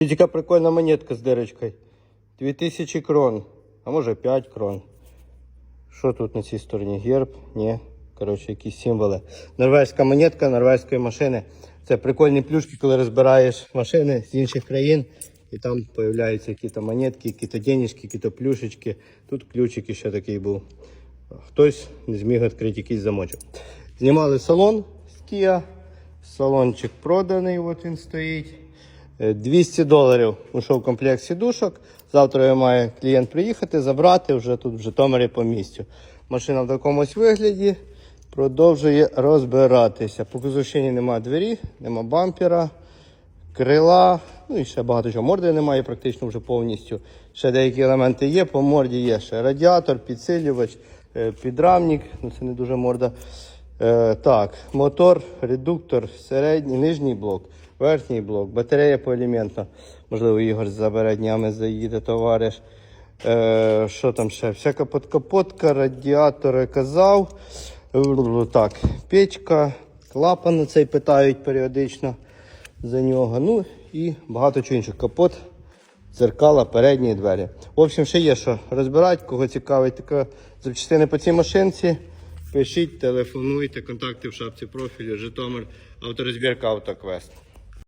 Яка прикольна монетка з дирочкою. 2000 крон, а може 5 крон. Що тут на цій стороні? Герб? Ні. Коротше, якісь символи. Норвезька монетка норвезької машини. Це прикольні плюшки, коли розбираєш машини з інших країн. І там з'являються якісь монетки, якісь денежки, якісь плюшечки. Тут ключик ще такий був. Хтось не зміг відкрити якийсь замочок. Знімали салон з Kia. Салончик проданий, от він стоїть. Е, 200 доларів ушов комплект сідушок. Завтра має клієнт приїхати, забрати вже тут в Житомирі по місцю. Машина в такомусь вигляді продовжує розбиратися. По кузовщині немає двері, нема бампера, крила, ну і ще багато чого. Морди немає практично вже повністю. Ще деякі елементи є, по морді є ще радіатор, підсилювач, е, підрамник, ну це не дуже морда. Е, так, мотор, редуктор, середній, нижній блок, верхній блок, батарея поелементна. Можливо, Ігор забере днями заїде, товариш. Е, що там ще? Всяка подкапотка, радіатори казав. Так, печка, клапан цей питають періодично за нього. Ну і багато чого іншого. Капот, дзеркала, передні двері. В общем, ще є що розбирати, кого цікавить така запчастини по цій машинці. Пишіть, телефонуйте, контакти в шапці профілю, Житомир, авторозбірка Автоквест.